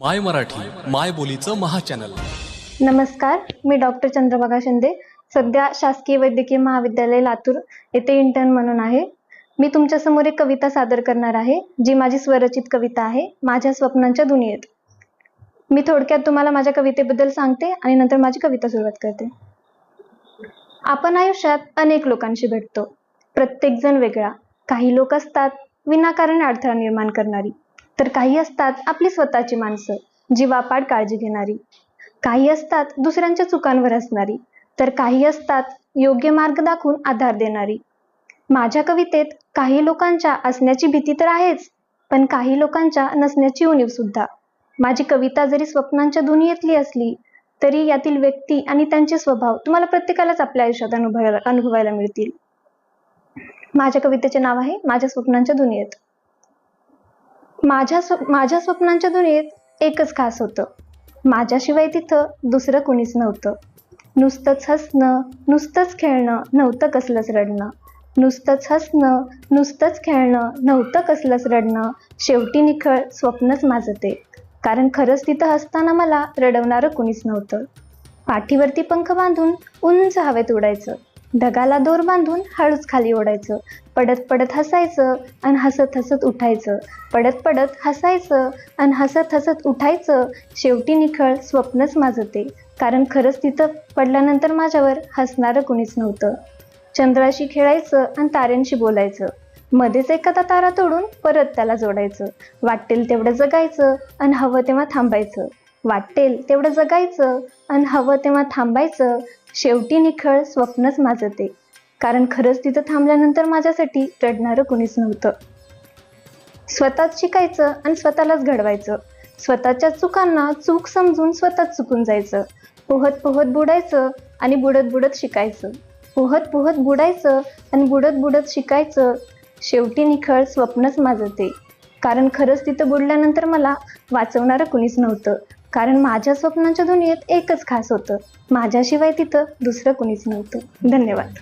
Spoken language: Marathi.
माय मराठी माय बोलीचं महाचॅनल नमस्कार मी डॉक्टर चंद्रभागा शिंदे. सध्या शासकीय वैद्यकीय महाविद्यालय लातूर येथे इंटर्न म्हणून आहे. मी तुमच्यासमोर एक कविता सादर करणार आहे जी माझी स्वरचित कविता आहे माझ्या स्वप्नांच्या दुनियेत. मी थोडक्यात तुम्हाला माझ्या कवितेबद्दल सांगते आणि नंतर माझी कविता सुरुवात करते. आपण आयुष्यात अनेक लोकांशी भेटतो. प्रत्येक जण वेगळा. काही लोक असतात विनाकारण अडथळा निर्माण करणारी. तर काही असतात आपली स्वतःची माणसं जीवापाड काळजी घेणारी. काही असतात दुसऱ्यांच्या चुकांवर हसणारी. तर काही असतात योग्य मार्ग दाखवून आधार देणारी. माझ्या कवितेत काही लोकांच्या असण्याची भीती तर आहेच पण काही लोकांच्या नसण्याची उणीव सुद्धा. माझी कविता जरी स्वप्नांच्या दुनियेतली असली तरी यातील व्यक्ती आणि त्यांचे स्वभाव तुम्हाला प्रत्येकालाच आपल्या आयुष्यात अनुभवायला अनुभवायला मिळतील. माझ्या कवितेचे नाव आहे माझ्या स्वप्नांच्या दुनियेत. माझ्या स्व माझ्या स्वप्नांच्या दुनियेत एकच खास होतं. माझ्याशिवाय तिथं दुसरं कुणीच नव्हतं. नुसतंच हसणं नुसतंच खेळणं नव्हतं कसलंच रडणं. नुसतंच हसणं नुसतंच खेळणं नव्हतं कसलंच रडणं. शेवटी निखळ स्वप्नच माझं ते. कारण खरंच तिथं हसताना मला रडवणारं कुणीच नव्हतं. पाठीवरती पंख बांधून उंच हवेत उडायचं. ढगाला दोर बांधून हळूच खाली ओढायचं. पडत पडत हसायचं आणि हसत हसत उठायचं. पडत पडत हसायचं आणि हसत हसत उठायचं शेवटी निखळ स्वप्नच माझं ते. कारण खरंच तिथं पडल्यानंतर माझ्यावर हसणारं कुणीच नव्हतं. चंद्राशी खेळायचं आणि ताऱ्यांशी बोलायचं. मध्येच एखादा तारा तोडून परत त्याला जोडायचं. वाटेल तेवढं जगायचं आणि हवं तेव्हा थांबायचं. वाटेल तेवढं जगायचं आणि हवं तेव्हा थांबायचं. शेवटी निखळ स्वप्नच माझं ते. कारण खरंच तिथं थांबल्यानंतर माझ्यासाठी रडणारं कुणीच नव्हतं. स्वतःच शिकायचं आणि स्वतःलाच घडवायचं. स्वतःच्या चुकांना चूक समजून स्वतःच चुकून जायचं. पोहत पोहत बुडायचं आणि बुडत बुडत शिकायचं. पोहत पोहत बुडायचं आणि बुडत बुडत शिकायचं. शेवटी निखळ स्वप्नच माझं ते. कारण खरंच तिथं बुडल्यानंतर मला वाचवणारं कुणीच नव्हतं. कारण माझ्या स्वप्नांच्या दुनियेत एकच खास होतं. माझ्याशिवाय तिथं दुसरं कुणीच नव्हतं. धन्यवाद.